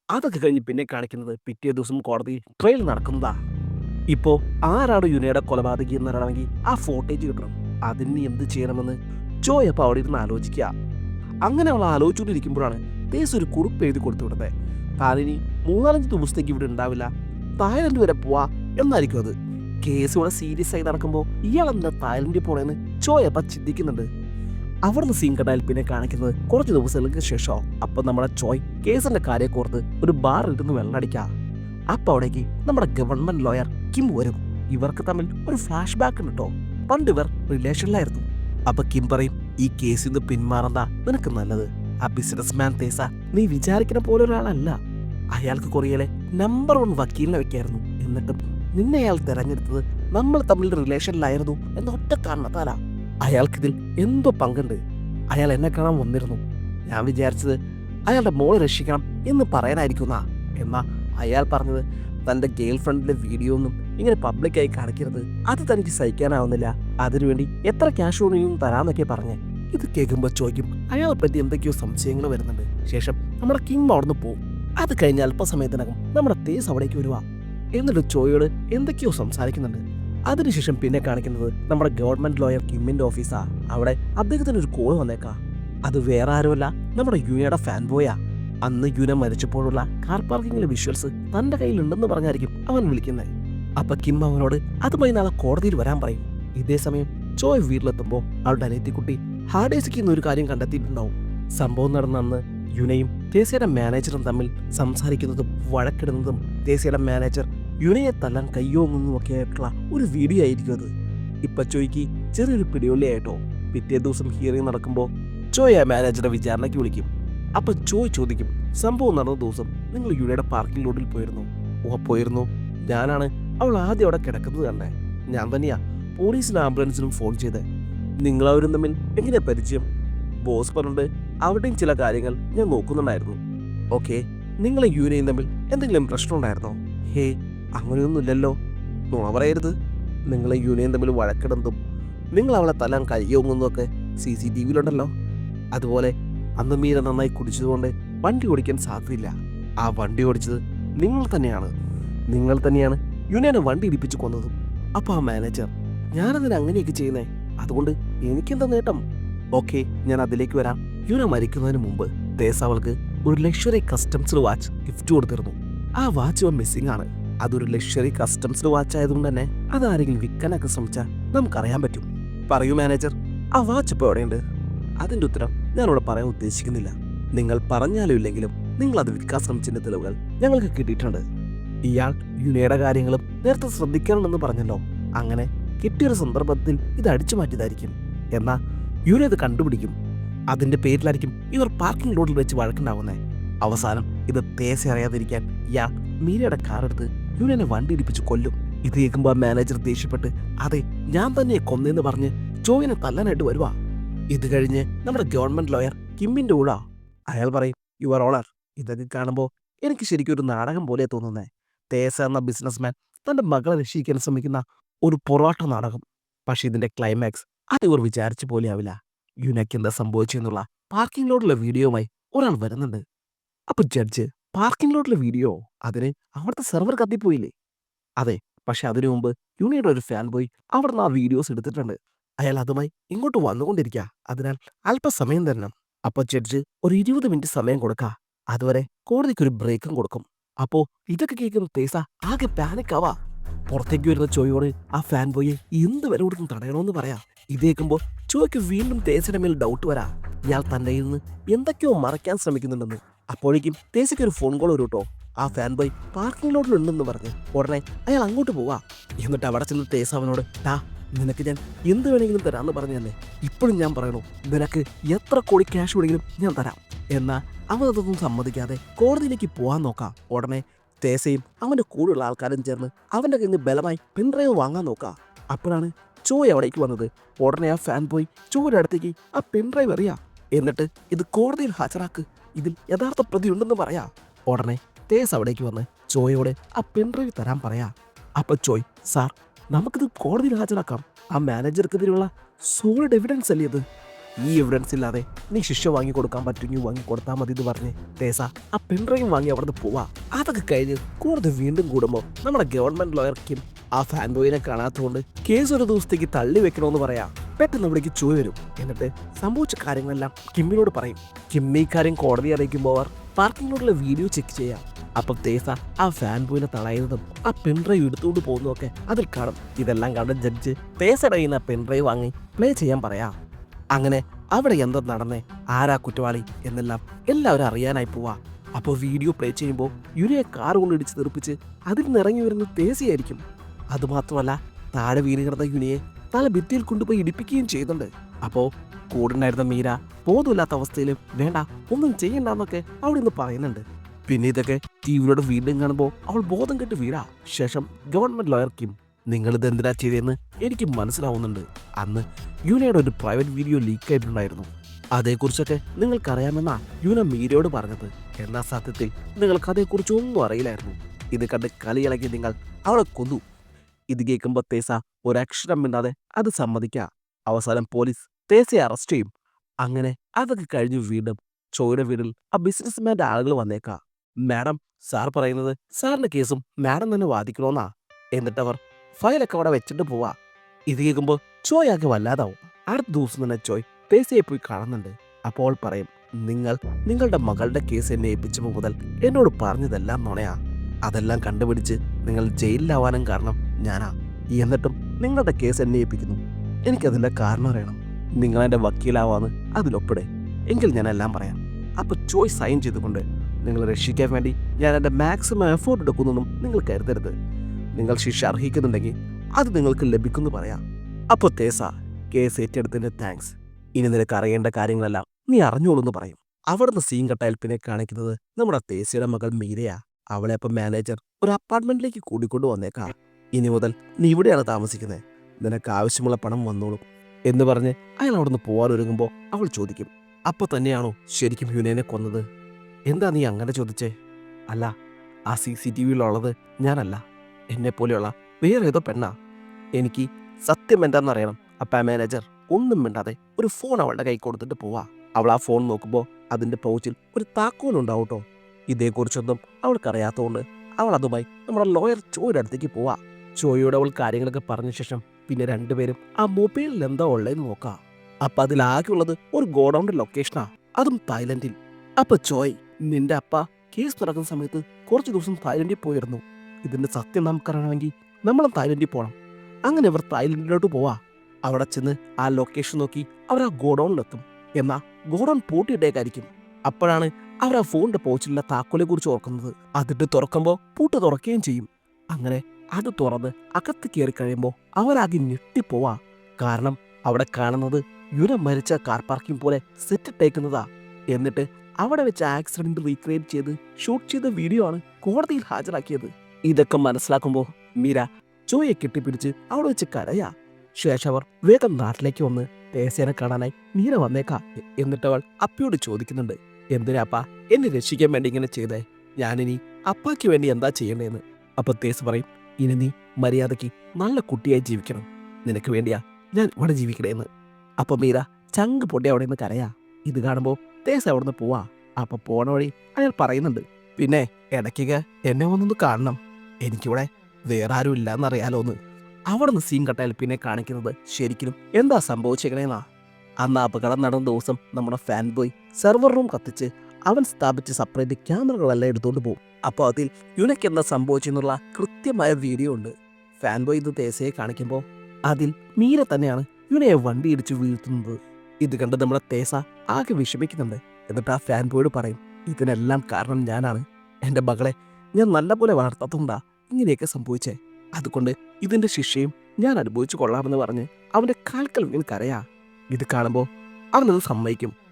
അതൊക്കെ കഴിഞ്ഞ് പിന്നെ കാണിക്കുന്നത് പിറ്റേ ദിവസം കോടതി ട്രയൽ നടക്കുന്നതാ. ഇപ്പോൾ ആരാണ് യുനയുടെ കൊലപാതകി എന്നറിയണമെങ്കിൽ ആ ഫോട്ടേജ് കിട്ടണം. അതിന് എന്ത് ചെയ്യണമെന്ന് ജോയ് അപ്പോൾ അവിടെ ഇരുന്ന് ആലോചിക്കുക അങ്ങനെ അവൾ ആലോചിച്ചുകൊണ്ടിരിക്കുമ്പോഴാണ് തേസ് ഒരു കുറിപ്പ് എഴുതി കൊടുത്തു വിടുന്നത്. താനിനി മൂന്നാലഞ്ച് ദിവസത്തേക്ക് ഇവിടെ ഉണ്ടാവില്ല. തായ്ലൻഡ് വരെ പോവാ എന്നായിരിക്കും അത്. കേസ് ഇവിടെ സീരിയസ് ആയി നടക്കുമ്പോൾ ഇയാൾ എന്താ തായ്ലൻഡിൽ പോണേന്ന് ജോയ് അപ്പം ചിന്തിക്കുന്നുണ്ട്. അവിടുന്ന് സീൻ കണ്ടാൽ പിന്നെ കാണിക്കുന്നത് കുറച്ച് ദിവസങ്ങൾക്ക് ശേഷം അപ്പം നമ്മുടെ ചോയ് കേസിന്റെ കാര്യം കോർത്ത് ഒരു ബാർ ഇരുന്ന് വെള്ളടിക്കാം. അപ്പം അവിടേക്ക് നമ്മുടെ ഗവൺമെന്റ് ലോയർ കിം വരും. ഇവർക്ക് തമ്മിൽ ഒരു ഫ്ലാഷ് ബാക്ക് ഉണ്ട് കേട്ടോ പണ്ട് ഇവർ റിലേഷനിലായിരുന്നു അപ്പൊ കിം പറയും ഈ കേസിൽ നിന്ന് പിന്മാറുന്ന നിനക്ക് നല്ലത്. ആ ബിസിനസ് മാൻ തേസ നീ വിചാരിക്കുന്ന പോലെ ഒരാളല്ല. അയാൾക്ക് കൊറിയയിലെ നമ്പർ വൺ വക്കീലിനെ വെക്കായിരുന്നു. എന്നിട്ടും നിന്നെ അയാൾ തെരഞ്ഞെടുത്തത് നമ്മൾ തമ്മിൽ റിലേഷനിലായിരുന്നു എന്ന ഒറ്റ കാരണത്താലാ. അയാൾക്കിതിൽ എന്തോ പങ്കുണ്ട്. അയാൾ എന്നെ കാണാൻ വന്നിരുന്നു. ഞാൻ വിചാരിച്ചത് അയാളുടെ മോളെ രക്ഷിക്കണം എന്ന് പറയാനായിരിക്കുന്ന. എന്നാ അയാൾ പറഞ്ഞത് തന്റെ ഗേൾ ഫ്രണ്ടിന്റെ വീഡിയോ ഒന്നും ഇങ്ങനെ പബ്ലിക്കായി കാണിക്കരുത്. അത് തനിക്ക് സഹിക്കാനാവുന്നില്ല. അതിനുവേണ്ടി എത്ര ക്യാഷ് ഓണിയും തരാമെന്നൊക്കെ പറഞ്ഞ്. ഇത് കേൾക്കുമ്പോൾ ചോദിക്കും അയാളെ പറ്റി എന്തൊക്കെയോ സംശയങ്ങൾ വരുന്നുണ്ട്. ശേഷം നമ്മുടെ കിങ് അവിടുന്ന് പോകും അത് കഴിഞ്ഞ് അല്പസമയത്തിനകം നമ്മുടെ തേസ് അവിടേക്ക് വരുവാ. എന്നിട്ട് ചോയോട് എന്തൊക്കെയോ സംസാരിക്കുന്നുണ്ട്. അതിനുശേഷം പിന്നെ കാണിക്കുന്നത് നമ്മുടെ ഗവൺമെന്റ് ലോയർ കിമ്മിന്റെ ഓഫീസാ അവിടെ അദ്ദേഹത്തിന് ഒരു കോൾ വന്നേക്കാ. അത് വേറെ ആരുമല്ല നമ്മുടെ യുനയുടെ ഫാൻ ബോയാ അന്ന് യുന മരിച്ചപ്പോഴുള്ള കാർ പാർക്കിംഗിലെ വിഷ്വൽസ് തന്റെ കയ്യിലുണ്ടെന്ന് പറഞ്ഞായിരിക്കും അവൻ വിളിക്കുന്നത് അപ്പൊ കിം അവനോട് അതുമായി നാളെ കോടതിയിൽ വരാൻ പറയും. ഇതേ സമയം ചോയ് വീട്ടിലെത്തുമ്പോൾ അവളുടെ അനിയത്തിക്കുട്ടി ഹാർഡേസിക്ക് ഒരു കാര്യം കണ്ടെത്തിയിട്ടുണ്ടാവും. സംഭവം നടന്ന അന്ന് യുനയും തേസയുടെ മാനേജറും തമ്മിൽ സംസാരിക്കുന്നതും വഴക്കിടുന്നതും തേസയുടെ മാനേജർ യുനയെ തല്ലാൻ കയ്യോങ്ങുന്നതുമൊക്കെ ആയിട്ടുള്ള ഒരു വീഡിയോ ആയിരിക്കും അത്. ഇപ്പൊ ചോയ്ക്ക് ചെറിയൊരു പിടിയൊള്ളിയായിട്ടോ പിറ്റേ ദിവസം ഹിയറിംഗ് നടക്കുമ്പോൾ ചോയ മാനേജറെ വിചാരണയ്ക്ക് വിളിക്കും. അപ്പൊ ചോയ് ചോദിക്കും സംഭവം നടന്ന ദിവസം നിങ്ങൾ യുനയുടെ പാർക്കിംഗ് ലോഡിൽ പോയിരുന്നു? ഓ പോയിരുന്നു. ഞാനാണ് അവൾ ആദ്യം അവിടെ കിടക്കുന്നത് തന്നെ ഞാൻ തന്നെയാ പോലീസിനും ആംബുലൻസിനും ഫോൺ ചെയ്തേ. നിങ്ങളവരും തമ്മിൽ എങ്ങനെ പരിചയം? ബോസ് പറഞ്ഞിട്ട് അവിടെയും ചില കാര്യങ്ങൾ ഞാൻ നോക്കുന്നുണ്ടായിരുന്നു. ഓക്കെ നിങ്ങളെ യുനയും തമ്മിൽ എന്തെങ്കിലും പ്രശ്നമുണ്ടായിരുന്നോ? ഹേ അങ്ങനെയൊന്നുമില്ലല്ലോ. നുണ പറയരുത്. നിങ്ങളെ യൂണിയൻ തമ്മിൽ വഴക്കിടുന്നതും നിങ്ങൾ അവളെ തലാൻ കയ്യോങ്ങുന്നതൊക്കെ സി സി ടി വിയിലുണ്ടല്ലോ. അതുപോലെ അന്ന് മീര നന്നായി കുടിച്ചതുകൊണ്ട് വണ്ടി ഓടിക്കാൻ സാധ്യതയില്ല. ആ വണ്ടി ഓടിച്ചത് നിങ്ങൾ തന്നെയാണ്. നിങ്ങൾ തന്നെയാണ് യൂണിയനെ വണ്ടി ഇടിപ്പിച്ച് കൊന്നതും. അപ്പൊ ആ മാനേജർ ഞാനതിന് അങ്ങനെയൊക്കെ ചെയ്യുന്നേ. അതുകൊണ്ട് എനിക്കെന്താ നേട്ടം? ഓക്കെ ഞാൻ അതിലേക്ക് വരാം. യുന മരിക്കുന്നതിന് മുമ്പ് ദേശ അവൾക്ക് ഒരു ലക്ഷറി കസ്റ്റംസ് വാച്ച് ഗിഫ്റ്റ് കൊടുത്തിരുന്നു. ആ വാച്ച് മിസ്സിംഗ് ആണ്. അതൊരു ലക്ഷറി കസ്റ്റംസ് വാച്ച് ആയതുകൊണ്ട് തന്നെ അതാരെങ്കിലും വിൽക്കാനൊക്കെ ശ്രമിച്ചാൽ നമുക്കറിയാൻ പറ്റും. പറയൂ മാനേജർ ആ വാച്ച് ഇപ്പോൾ എവിടെയുണ്ട്? അതിന്റെ ഉത്തരം ഞാനിവിടെ പറയാൻ ഉദ്ദേശിക്കുന്നില്ല. നിങ്ങൾ പറഞ്ഞാലും ഇല്ലെങ്കിലും നിങ്ങൾ അത് വിൽക്കാൻ ശ്രമിച്ചതിന്റെ തെളിവുകൾ ഞങ്ങൾക്ക് കിട്ടിയിട്ടുണ്ട്. ഇയാൾ യുനയുടെ കാര്യങ്ങളും നേരത്തെ ശ്രദ്ധിക്കണമെന്ന് പറഞ്ഞല്ലോ. അങ്ങനെ കിട്ടിയൊരു സന്ദർഭത്തിൽ ഇത് അടിച്ചു മാറ്റിയതായിരിക്കും. എന്നാൽ യുന ഇത് കണ്ടുപിടിക്കും. അതിന്റെ പേരിലായിരിക്കും ഇവർ പാർക്കിംഗ് ലോഡിൽ വെച്ച് വഴക്കുണ്ടാവുന്നേ. അവസാനം ഇത് തേസ അറിയാതിരിക്കാൻ ഇയാൾ മീരയുടെ കാർ എടുത്ത് എന്നെ വണ്ടി ഇടിപ്പിച്ച് കൊല്ലും. ഇത് കേൾക്കുമ്പോൾ മാനേജർ ദേഷ്യപ്പെട്ട് അതെ ഞാൻ തന്നെ കൊന്നേന്ന് പറഞ്ഞ് ജോയിനെ തല്ലാനായിട്ട് വരുവാ. ഇത് കഴിഞ്ഞ് നമ്മുടെ ഗവൺമെന്റ് ലോയർ കിമ്മിന്റെ ഊഴാ അയാൾ പറയും യുവർ ഓണർ ഇതൊക്കെ കാണുമ്പോൾ എനിക്ക് ശരിക്കും ഒരു നാടകം പോലെ തോന്നുന്നേ. തേസ എന്ന ബിസിനസ്മാൻ തന്റെ മകളെ രക്ഷിക്കാൻ ശ്രമിക്കുന്ന ഒരു പൊറോട്ട നാടകം. പക്ഷേ ഇതിന്റെ ക്ലൈമാക്സ് അത് ഇവർ വിചാരിച്ച പോലെ ആവില്ല. യുനയ്ക്ക് എന്താ സംഭവിച്ചെന്നുള്ള പാർക്കിംഗ് ലോഡിലെ വീഡിയോയുമായി ഒരാൾ വരുന്നുണ്ട്. അപ്പൊ ജഡ്ജ് പാർക്കിംഗ് ലോട്ടിലെ വീഡിയോ അതിന് അവിടുത്തെ സെർവർ കത്തിപ്പോയില്ലേ? അതെ പക്ഷെ അതിനു മുമ്പ് യുണിയുടെ ഒരു ഫാൻ ബോയ് അവിടുന്ന് ആ വീഡിയോസ് എടുത്തിട്ടുണ്ട്. അയാൾ അതുമായി ഇങ്ങോട്ട് വന്നുകൊണ്ടിരിക്കുക അതിനാൽ അല്പസമയം തരണം. അപ്പോൾ ജഡ്ജ് ഒരു ഇരുപത് മിനിറ്റ് സമയം കൊടുക്കുക അതുവരെ കോടതിക്ക് ഒരു ബ്രേക്കും കൊടുക്കും. അപ്പോൾ ഇതൊക്കെ കേൾക്കുന്ന തേസ ആകെ പാനിക് ആവാ. പുറത്തേക്ക് വരുന്ന ചോയോട് ആ ഫാൻ ബോയെ എന്ത് വില കൊടുത്തും തടയണമെന്ന് പറയാം. ഇത് കേൾക്കുമ്പോൾ ചോയ്ക്ക് വീണ്ടും തേസയുടെ മേൽ ഡൗട്ട് വരാ. ഇയാൾ കയ്യിൽ നിന്ന് എന്തൊക്കെയോ മറയ്ക്കാൻ ശ്രമിക്കുന്നുണ്ടെന്ന്. അപ്പോഴേക്കും തേസയ്ക്ക് ഒരു ഫോൺ കോൾ വരും കേട്ടോ ആ ഫാൻ ബോയ് പാർക്കിംഗ് ലോട്ടിലുണ്ടെന്ന് പറഞ്ഞ് ഉടനെ അയാൾ അങ്ങോട്ട് പോവാ. എന്നിട്ട് അവിടെ ചെന്ന് തേസ അവനോട് ടാ നിനക്ക് ഞാൻ എന്ത് വേണമെങ്കിലും തരാമെന്ന് പറഞ്ഞു തന്നെ ഇപ്പോഴും ഞാൻ പറയണു നിനക്ക് എത്ര കോടി ക്യാഷ് വേണമെങ്കിലും ഞാൻ തരാം. എന്നാൽ അവൻ അതൊന്നും സമ്മതിക്കാതെ കോടതിയിലേക്ക് പോകാൻ നോക്കാം. ഉടനെ തേസയും അവന്റെ കൂടെയുള്ള ആൾക്കാരും ചേർന്ന് അവന്റെ കയ്യിൽ നിന്ന് ബലമായി പിൻഡ്രൈവ് വാങ്ങാൻ നോക്കാം. അപ്പോഴാണ് ചോയ് അവിടേക്ക് വന്നത്. ഉടനെ ആ ഫാൻ ബോയ് ചോയുടെ അടുത്തേക്ക് ആ പിൻഡ്രൈവ് എറിയാ. എന്നിട്ട് ഇത് കോടതിയിൽ ഹാജരാക്ക്. ഇതിൽ യഥാർത്ഥ പ്രതി ഉണ്ടെന്ന് പറയാ. ഉടനെ തേസ് അവിടേക്ക് വന്ന് ചോയോട് ആ പെൻഡ്രൈവ് തരാൻ പറയാ. അപ്പൊ ചോയ് സാർ നമുക്കിത് കോടതിയിൽ ഹാജരാക്കാം. ആ മാനേജർക്കെതിരെയുള്ള സോളിഡ് എവിഡൻസ് അല്ലേ ഇത്? ഈ എവിഡൻസ് ഇല്ലാതെ നീ ശിക്ഷ വാങ്ങി കൊടുക്കാൻ പറ്റുമെങ്കിൽ വാങ്ങി കൊടുത്താൽ മതി എന്ന് പറഞ്ഞ് തേസ ആ പെൺഡ്രൈവ് വാങ്ങി അവിടുന്ന് പോവാ. അതൊക്കെ കഴിഞ്ഞ് കൂടുതൽ വീണ്ടും കൂടുമ്പോൾ നമ്മുടെ ഗവൺമെന്റ് ലോയർക്കും ആ ഫാൻ ബോയിനെ കാണാത്തതുകൊണ്ട് കേസ് ഒരു ദിവസത്തേക്ക് തള്ളി വെക്കണമെന്ന് പറയാം. പെട്ടെന്ന് അവിടേക്ക് ചോയ് വരും. എന്നിട്ട് സംഭവിച്ച കാര്യങ്ങളെല്ലാം കിമ്മിനോട് പറയും. കിമ്മി കാര്യം കോടതി അറിയിക്കുമ്പോൾ അവർ പാർക്കിങ്ങിനോടുള്ള വീഡിയോ ചെക്ക് ചെയ്യാം. അപ്പൊ തേസ ആ ഫാൻ ബോയിനെ തളയുന്നതും ആ പെൺഡ്രൈവ് എടുത്തുകൊണ്ട് പോകുന്നതൊക്കെ അതിൽ കാണും. ഇതെല്ലാം കണ്ട് ജഡ്ജ് തേസയുടെ കയ്യിൽ നിന്ന് പെൺഡ്രൈവ് വാങ്ങി പ്ലേ ചെയ്യാൻ പറയാം. അങ്ങനെ അവിടെ എന്തോ നടന്നേ? ആരാ കുറ്റവാളി എന്നെല്ലാം എല്ലാവരും അറിയാനായി പോവാ. അപ്പോൾ വീഡിയോ പ്ലേ ചെയ്യുമ്പോൾ യുരയെ കാർ കൊണ്ട് ഇടിച്ച് അതിൽ നിന്ന് ഇറങ്ങി വരുന്ന തേസയായിരിക്കും അതുമാത്രമല്ല താഴെ വീണ് കിടന്ന യുനിയെ തല ഭിത്തിയിൽ കൊണ്ടുപോയി ഇടിപ്പിക്കുകയും ചെയ്യുന്നുണ്ട്. അപ്പോൾ കൂടുണ്ടായിരുന്ന മീര ബോധമില്ലാത്ത അവസ്ഥയിൽ വേണ്ട ഒന്നും ചെയ്യണ്ടെന്നൊക്കെ അവിടെ നിന്ന് പറയുന്നുണ്ട്. പിന്നെ ഇതൊക്കെ ടി വിയിലൂടെ വീണ്ടും കാണുമ്പോൾ അവൾ ബോധം കെട്ട് വീഴാ ശേഷം ഗവൺമെന്റ് ലോയർ കിം നിങ്ങൾ ഇത് എന്തിനാ ചെയ്തതെന്ന് എനിക്ക് മനസ്സിലാവുന്നുണ്ട്. അന്ന് യൂനയുടെ ഒരു പ്രൈവറ്റ് വീഡിയോ ലീക്ക് ആയിട്ടുണ്ടായിരുന്നു. അതേക്കുറിച്ചൊക്കെ നിങ്ങൾക്കറിയാമെന്നാ യൂന മീരയോട് പറഞ്ഞത്. എന്നാൽ സത്യത്തിൽ നിങ്ങൾക്ക് അതേക്കുറിച്ച് ഒന്നും അറിയില്ലായിരുന്നു. ഇത് കണ്ട് കളിയിളക്കി നിങ്ങൾ അവളെ കൊന്നു. ഇത് കേൾക്കുമ്പോൾ തേസ ഒരക്ഷരം മിണ്ടാതെ അത് സമ്മതിക്കുക അവസാനം പോലീസ് തേസയെ അറസ്റ്റ് ചെയ്യും. അങ്ങനെ അതൊക്കെ കഴിഞ്ഞ് വീണ്ടും ചോയുടെ വീട്ടിൽ ആ ബിസിനസ്മാന്റെ ആളുകൾ വന്നേക്കാം. മാഡം സാർ പറയുന്നത് സാറിന്റെ കേസും മാഡം തന്നെ വാദിക്കണമെന്നാ എന്നിട്ടവർ ഫയലൊക്കെ അവിടെ വെച്ചിട്ട് പോവാ. ഇത് കേൾക്കുമ്പോൾ ചോയാകെ വല്ലാതാവും. അടുത്ത ദിവസം തന്നെ ചോയ് തേസയെ പോയി കാണുന്നുണ്ട്. അപ്പോൾ പറയും നിങ്ങൾ നിങ്ങളുടെ മകളുടെ കേസ് എന്നെ ഏൽപ്പിച്ചപ്പോൾ മുതൽ എന്നോട് പറഞ്ഞതെല്ലാം നുണയാ. അതെല്ലാം കണ്ടുപിടിച്ച് നിങ്ങൾ ജയിലിലാവാനും കാരണം ഞാനാ. എന്നിട്ടും നിങ്ങളുടെ കേസ് എന്നെ ഏൽപ്പിക്കുന്നു. എനിക്കതിന്റെ കാരണം അറിയണം. നിങ്ങൾ എന്റെ വക്കീലാവാന്ന് അതിലൊപ്പിടെ. എങ്കിൽ ഞാൻ എല്ലാം പറയാം. അപ്പോൾ ചോയ്സ് സൈൻ ചെയ്തുകൊണ്ട് നിങ്ങളെ രക്ഷിക്കാൻ വേണ്ടി ഞാൻ എന്റെ മാക്സിമം എഫേർട്ട് എടുക്കുന്നെന്നും നിങ്ങൾ കരുതരുത്. നിങ്ങൾ ശിക്ഷ അർഹിക്കുന്നുണ്ടെങ്കിൽ അത് നിങ്ങൾക്ക് ലഭിക്കുമെന്ന് പറയാം. അപ്പോൾ തേസ കേസ് ഏറ്റെടുത്തതിന് താങ്ക്സ്. ഇനി നിനക്ക് അറിയേണ്ട കാര്യങ്ങളെല്ലാം നീ അറിഞ്ഞോളൂ എന്ന് പറയും. അവിടുന്ന് സീൻ കട്ടായാൽ പിന്നെ കാണിക്കുന്നത് നമ്മുടെ തേസയുടെ മകൾ മീരയാ. അവളെ അപ്പം മാനേജർ ഒരു അപ്പാർട്ട്മെന്റിലേക്ക് കൂടിക്കൊണ്ടു വന്നേക്കാം. ഇനി മുതൽ നീ ഇവിടെയാണ് താമസിക്കുന്നത്. നിനക്ക് ആവശ്യമുള്ള പണം വന്നോളും എന്ന് പറഞ്ഞ് അയാൾ അവിടുന്ന് പോവാൻ ഒരുങ്ങുമ്പോൾ അവൾ ചോദിക്കും അപ്പൊ തന്നെയാണോ ശരിക്കും ഹ്യുനേനെ കൊന്നത്? എന്താ നീ അങ്ങനെ ചോദിച്ചേ? അല്ല ആ സി സി ടി വിയിലുള്ളത് ഞാനല്ല. എന്നെ പോലെയുള്ള വേറെ ഏതോ പെണ്ണാ. എനിക്ക് സത്യം എന്താണെന്നറിയണം അപ്പ മാനേജർ ഒന്നും മിണ്ടാതെ ഒരു ഫോൺ അവളുടെ കൈ കൊടുത്തിട്ട് പോവാ. അവൾ ആ ഫോൺ നോക്കുമ്പോൾ അതിന്റെ പൗച്ചിൽ ഒരു താക്കോലുണ്ടാവും കേട്ടോ ഇതേക്കുറിച്ചൊന്നും അവൾക്കറിയാത്തതുകൊണ്ട് അവൾ അതുമായി നമ്മുടെ ലോയർ ചോരടുത്തേക്ക് പോവാ. ചോയോട് അവൾ കാര്യങ്ങളൊക്കെ പറഞ്ഞ ശേഷം പിന്നെ രണ്ടുപേരും ആ മൊബൈലിൽ എന്താ ഉള്ളതെന്ന് നോക്കാം. അപ്പൊ അതിലാകെയുള്ളത് ഒരു ഗോഡൌണിന്റെ ലൊക്കേഷനാ അതും തായ്ലൻഡിൽ. അപ്പൊ ചോയ് നിന്റെ അപ്പ കേസ് നടക്കുന്ന സമയത്ത് കുറച്ച് ദിവസം തായ്ലൻഡിൽ പോയിരുന്നു. ഇതിന്റെ സത്യം നമുക്കറിയണമെങ്കിൽ നമ്മളും തായ്ലൻഡിൽ പോകണം അങ്ങനെ അവർ തായ്ലൻഡിലോട്ട് പോവാ. അവിടെ ചെന്ന് ആ ലൊക്കേഷൻ നോക്കി അവർ ആ ഗോഡൌണിലെത്തും. എന്നാ ഗോഡൌൺ പൂട്ടിയിട്ടേക്കായിരിക്കും. അപ്പോഴാണ് അവർ ആ ഫോണിന്റെ പോച്ചിലുള്ള താക്കോലെ കുറിച്ച് ഓർക്കുന്നത്. അതിട്ട് തുറക്കുമ്പോൾ പൂട്ട് തുറക്കുകയും ചെയ്യും. അങ്ങനെ അത് തുറന്ന് അകത്ത് കയറി കഴിയുമ്പോൾ അവരാകെ ഞെട്ടിപ്പോവാ. കാരണം അവിടെ കാണുന്നത് യുന മരിച്ച കാർ പാർക്കിംഗ് പോലെ സെറ്റ് ഇട്ടേക്കുന്നതാ എന്നിട്ട് അവിടെ വെച്ച് ആക്സിഡന്റ് റീക്രിയേറ്റ് ചെയ്ത് ഷൂട്ട് ചെയ്ത വീഡിയോ ആണ് കോടതിയിൽ ഹാജരാക്കിയത്. ഇതൊക്കെ മനസ്സിലാക്കുമ്പോൾ മീര ചോയെ കെട്ടിപ്പിടിച്ച് അവിടെ വെച്ച് കരയാ. ശേഷം അവർ വേഗം നാട്ടിലേക്ക് വന്ന് തേസേനെ കാണാനായി മീര വന്നേക്കാ. എന്നിട്ട് അവൾ അപ്പയോട് ചോദിക്കുന്നുണ്ട് എന്തിനാപ്പാ എന്നെ രക്ഷിക്കാൻ വേണ്ടി ഇങ്ങനെ ചെയ്തേ? ഞാനിനി അപ്പാക്ക് വേണ്ടി എന്താ ചെയ്യണ്ടേന്ന് അപ്പൊ തേസ് പറയും ഇനി നീ മര്യാദയ്ക്ക് നല്ല കുട്ടിയായി ജീവിക്കണം. നിനക്ക് വേണ്ടിയാ ഞാൻ ഇവിടെ ജീവിക്കണേന്ന്. അപ്പൊ മീര ചങ്ക് പൊട്ടി അവിടെ നിന്ന് കരയാ. ഇത് കാണുമ്പോൾ തേസ് നിന്ന് പോവാ. അപ്പൊ പോണ വഴി അയാൾ പറയുന്നുണ്ട്. പിന്നെ ഇടയ്ക്കൊക്കെ എന്നെ ഒന്നൊന്ന് കാണണം. എനിക്കിവിടെ വേറെ ആരും ഇല്ലാന്നറിയാലോ എന്ന് നിന്ന് സീൻ കട്ടായാൽ പിന്നെ കാണിക്കുന്നത് ശരിക്കും എന്താ സംഭവിച്ചേക്കണേന്നാ? അന്ന് അപകടം നടന്ന ദിവസം നമ്മുടെ ഫാൻ ബോയ് സെർവർ റൂം കത്തിച്ച് അവൻ സ്ഥാപിച്ച സപ്പറേറ്റ് ക്യാമറകളെല്ലാം എടുത്തുകൊണ്ട് പോകും അപ്പോൾ അതിൽ യുനക്ക് എന്താ സംഭവിച്ചെന്നുള്ള കൃത്യമായ വീഡിയോ ഉണ്ട്. ഫാൻ ബോയ് ഇത് തേസയെ കാണിക്കുമ്പോൾ അതിൽ മീര തന്നെയാണ് യുനയെ വണ്ടി ഇടിച്ച് വീഴ്ത്തുന്നത്. ഇത് കണ്ട് നമ്മുടെ തേസ ആകെ വിഷമിക്കുന്നുണ്ട്. എന്നിട്ട് ആ ഫാൻ ബോയോട് പറയും ഇതിനെല്ലാം കാരണം ഞാനാണ്. എന്റെ മകളെ ഞാൻ നല്ലപോലെ വളർത്താത്തതുകൊണ്ടാ ഇങ്ങനെയൊക്കെ സംഭവിച്ചേ. അതുകൊണ്ട് ഇതിന്റെ ശിക്ഷയും ഞാൻ അനുഭവിച്ചു കൊള്ളാമെന്ന് പറഞ്ഞ് അവന്റെ കാൽക്കൽ വീണ് കരയാ. ഇത് കാണുമ്പോൾ അവനത് സമ്മതിക്കും.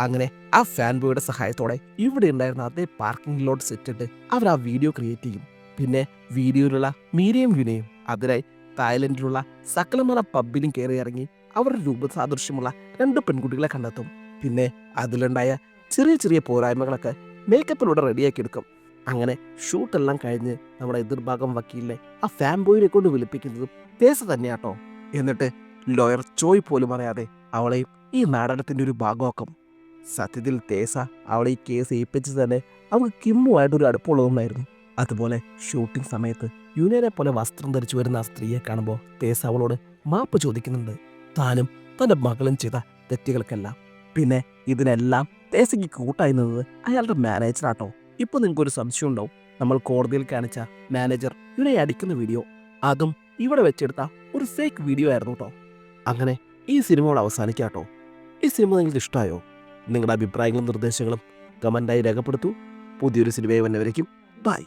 അങ്ങനെ ആ ഫാൻ ബോയുടെ സഹായത്തോടെ ഇവിടെ ഉണ്ടായിരുന്ന അതേ പാർക്കിംഗ് ലോട്ട് സെറ്റിട്ട് അവർ ആ വീഡിയോ ക്രിയേറ്റ് ചെയ്യും. പിന്നെ വീഡിയോയിലുള്ള മീരയും വിനയും അതിനായി തായ്ലൻഡിലുള്ള സകലമല പബ്ബിലും കയറി ഇറങ്ങി അവരുടെ രൂപസാദൃശ്യമുള്ള രണ്ട് പെൺകുട്ടികളെ കണ്ടെത്തും. പിന്നെ അതിലുണ്ടായ ചെറിയ ചെറിയ പോരായ്മകളൊക്കെ മേക്കപ്പിലൂടെ റെഡിയാക്കി എടുക്കും. അങ്ങനെ ഷൂട്ടെല്ലാം കഴിഞ്ഞ് നമ്മുടെ എതിർഭാഗം വക്കീലിനെ ആ ഫാൻ ബോയിനെ കൊണ്ട് വിളിപ്പിക്കുന്നതും തേസ തന്നെയാട്ടോ. എന്നിട്ട് ലോയർ ചോയ് പോലും അറിയാതെ അവളെയും ഈ നാടകത്തിന്റെ ഒരു ഭാഗമാക്കും. സത്യത്തിൽ തേസ അവളെ ഈ കേസ് ഏൽപ്പിച്ച് തന്നെ അവൾക്ക് കിമ്മുമായിട്ടൊരു അടുപ്പമുള്ളതുകൊണ്ടായിരുന്നു അതുപോലെ ഷൂട്ടിംഗ് സമയത്ത് യുനേനെ പോലെ വസ്ത്രം ധരിച്ചു വരുന്ന ആ സ്ത്രീയെ കാണുമ്പോൾ തേസ അവളോട് മാപ്പ് ചോദിക്കുന്നുണ്ട്. താനും തന്റെ മകളും ചെയ്ത തെറ്റുകൾക്കെല്ലാം. പിന്നെ ഇതിനെല്ലാം തേസയ്ക്ക് കൂട്ടായി നിന്നത് അയാളുടെ മാനേജറാട്ടോ ഇപ്പൊ നിങ്ങൾക്കൊരു സംശയം ഉണ്ടാവും നമ്മൾ കോടതിയിൽ കാണിച്ച മാനേജർ ഇവനെ അടിക്കുന്ന വീഡിയോ അതും ഇവിടെ വെച്ചെടുത്ത ഒരു സേക്ക് വീഡിയോ ആയിരുന്നു കേട്ടോ അങ്ങനെ ഈ സിനിമയോട് അവസാനിക്കാട്ടോ. ഈ സിനിമ നിങ്ങൾക്ക് ഇഷ്ടമായോ നിങ്ങളുടെ അഭിപ്രായങ്ങളും നിർദ്ദേശങ്ങളും കമന്റായി രേഖപ്പെടുത്തൂ. പുതിയൊരു സിനിമയെ വന്നവരേക്കും ബൈ.